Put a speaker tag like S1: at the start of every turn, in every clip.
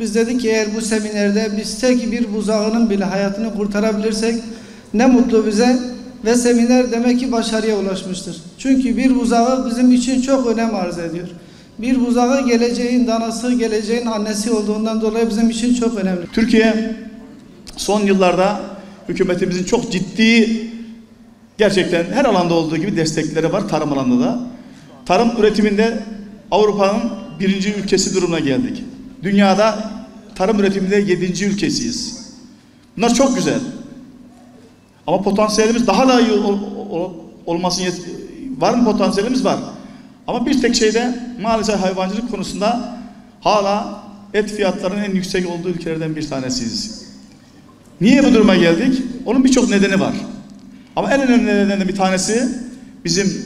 S1: Biz dedik ki eğer bu seminerde biz tek bir buzağının bile hayatını kurtarabilirsek ne mutlu bize ve seminer demek ki başarıya ulaşmıştır. Çünkü bir buzağı bizim için çok önem arz ediyor. Bir buzağı geleceğin danası, geleceğin annesi olduğundan dolayı bizim için çok önemli.
S2: Türkiye son yıllarda hükümetimizin çok ciddi gerçekten her alanda olduğu gibi destekleri var tarım alanında da. Tarım üretiminde Avrupa'nın birinci ülkesi durumuna geldik. Dünyada tarım üretiminde yedinci ülkesiyiz. Bunlar çok güzel. Ama potansiyelimiz daha da iyi ol, ol, olmasın yet- var mı potansiyelimiz var. Ama bir tek şeyde maalesef hayvancılık konusunda hala et fiyatlarının en yüksek olduğu ülkelerden bir tanesiyiz. Niye bu duruma geldik? Onun birçok nedeni var. Ama en önemli nedenlerden bir tanesi bizim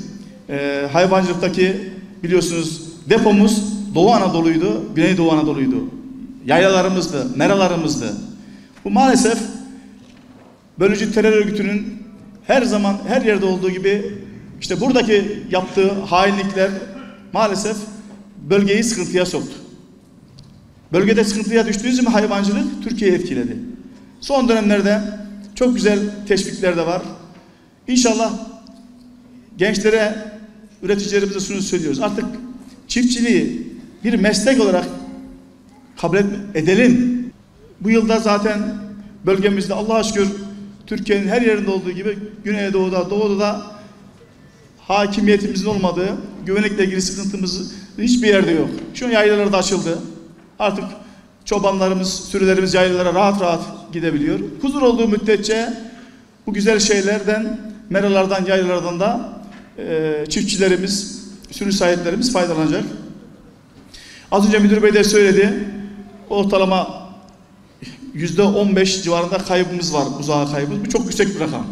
S2: e, hayvancılıktaki biliyorsunuz depomuz Doğu Anadolu'ydu, Güneydoğu Anadolu'ydu. Yaylalarımızdı, meralarımızdı. Bu maalesef bölücü terör örgütünün her zaman her yerde olduğu gibi işte buradaki yaptığı hainlikler maalesef bölgeyi sıkıntıya soktu. Bölgede sıkıntıya düştüğü zaman hayvancılık Türkiye'yi etkiledi. Son dönemlerde çok güzel teşvikler de var. İnşallah gençlere, üreticilerimize şunu söylüyoruz. Artık çiftçiliği bir meslek olarak kabul edelim. Bu yılda zaten bölgemizde Allah'a şükür Türkiye'nin her yerinde olduğu gibi Güneydoğu'da, Doğu'da da hakimiyetimizin olmadığı, güvenlikle ilgili sıkıntımız hiçbir yerde yok. Şu an yaylalar da açıldı. Artık çobanlarımız, sürülerimiz yaylalara rahat rahat gidebiliyor. Huzur olduğu müddetçe bu güzel şeylerden, meralardan, yaylalardan da e, çiftçilerimiz, sürü sahiplerimiz faydalanacak. Az önce müdür bey de söyledi. Ortalama yüzde 15 civarında kaybımız var, uzağa kaybımız. Bu çok yüksek bir rakam.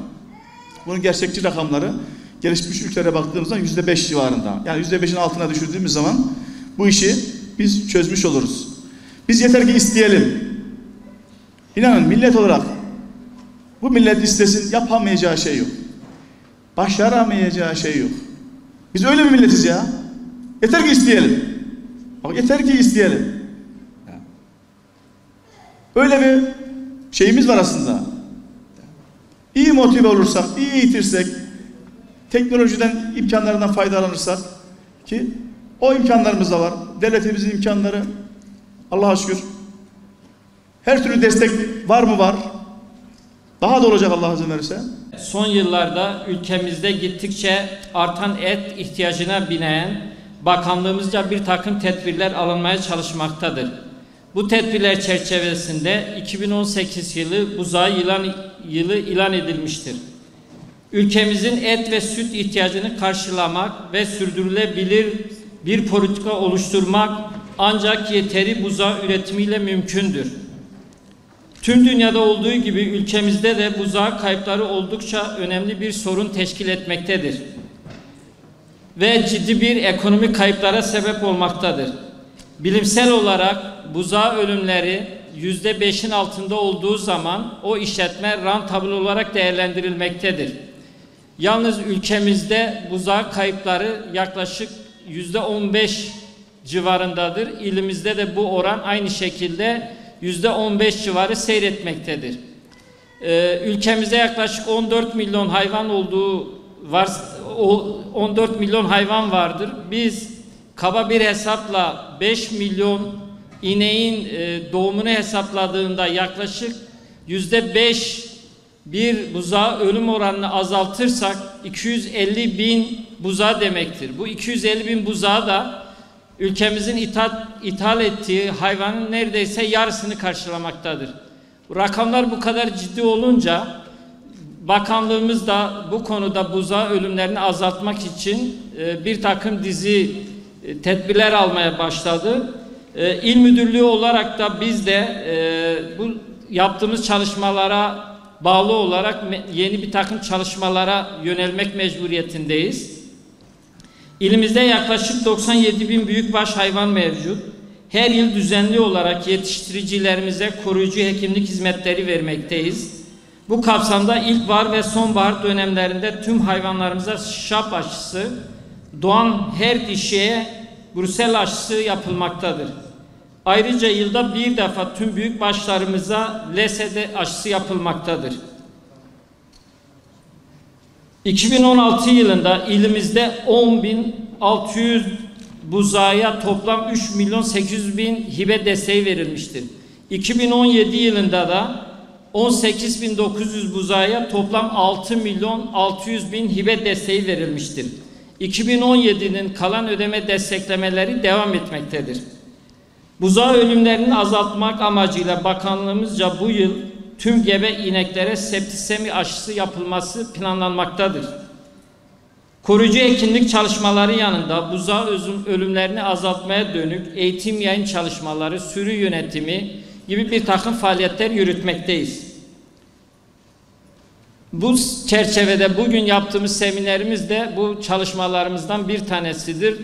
S2: Bunun gerçekçi rakamları gelişmiş ülkelere baktığımızda yüzde 5 civarında. Yani yüzde 5'in altına düşürdüğümüz zaman bu işi biz çözmüş oluruz. Biz yeter ki isteyelim. İnanın millet olarak bu millet istesin yapamayacağı şey yok. Başaramayacağı şey yok. Biz öyle bir milletiz ya. Yeter ki isteyelim. Bak yeter ki isteyelim. Öyle bir şeyimiz var aslında. İyi motive olursak, iyi eğitirsek, teknolojiden, imkanlarından faydalanırsak ki o imkanlarımız da var. Devletimizin imkanları Allah'a şükür. Her türlü destek var mı var. Daha da olacak Allah izin verirse.
S3: Son yıllarda ülkemizde gittikçe artan et ihtiyacına binaen bakanlığımızca bir takım tedbirler alınmaya çalışmaktadır. Bu tedbirler çerçevesinde 2018 yılı buzağı yılan yılı ilan edilmiştir. Ülkemizin et ve süt ihtiyacını karşılamak ve sürdürülebilir bir politika oluşturmak ancak yeteri buzağı üretimiyle mümkündür. Tüm dünyada olduğu gibi ülkemizde de buzağı kayıpları oldukça önemli bir sorun teşkil etmektedir. Ve ciddi bir ekonomik kayıplara sebep olmaktadır. Bilimsel olarak buzağı ölümleri yüzde beşin altında olduğu zaman o işletme rantabl olarak değerlendirilmektedir. Yalnız ülkemizde buzağı kayıpları yaklaşık yüzde on beş civarındadır. İlimizde de bu oran aynı şekilde yüzde on beş civarı seyretmektedir. Ee, ülkemizde yaklaşık 14 milyon hayvan olduğu var, o- 14 milyon hayvan vardır. Biz kaba bir hesapla 5 milyon ineğin e, doğumunu hesapladığında yaklaşık yüzde 5 bir buzağı ölüm oranını azaltırsak 250 bin buzağı demektir. Bu 250 bin buzağı da ülkemizin ithal, ithal ettiği hayvanın neredeyse yarısını karşılamaktadır. Rakamlar bu kadar ciddi olunca bakanlığımız da bu konuda buzağı ölümlerini azaltmak için e, bir takım dizi e, tedbirler almaya başladı. E, İl müdürlüğü olarak da biz de e, bu yaptığımız çalışmalara bağlı olarak yeni bir takım çalışmalara yönelmek mecburiyetindeyiz. İlimizde yaklaşık 97 bin büyükbaş hayvan mevcut. Her yıl düzenli olarak yetiştiricilerimize koruyucu hekimlik hizmetleri vermekteyiz. Bu kapsamda ilkbahar ve sonbahar dönemlerinde tüm hayvanlarımıza şap aşısı, doğan her dişiye Brusel aşısı yapılmaktadır. Ayrıca yılda bir defa tüm büyük başlarımıza LSD aşısı yapılmaktadır. 2016 yılında ilimizde 10.600 buzağıya toplam 3 milyon 800 bin hibe desteği verilmiştir. 2017 yılında da 18.900 buzağıya toplam 6 milyon 600 bin hibe desteği verilmiştir. 2017'nin kalan ödeme desteklemeleri devam etmektedir. Buzağı ölümlerini azaltmak amacıyla bakanlığımızca bu yıl tüm gebe ineklere septisemi aşısı yapılması planlanmaktadır. Koruyucu ekinlik çalışmaları yanında buzağı ölümlerini azaltmaya dönük eğitim yayın çalışmaları, sürü yönetimi gibi bir takım faaliyetler yürütmekteyiz. Bu çerçevede bugün yaptığımız seminerimiz de bu çalışmalarımızdan bir tanesidir.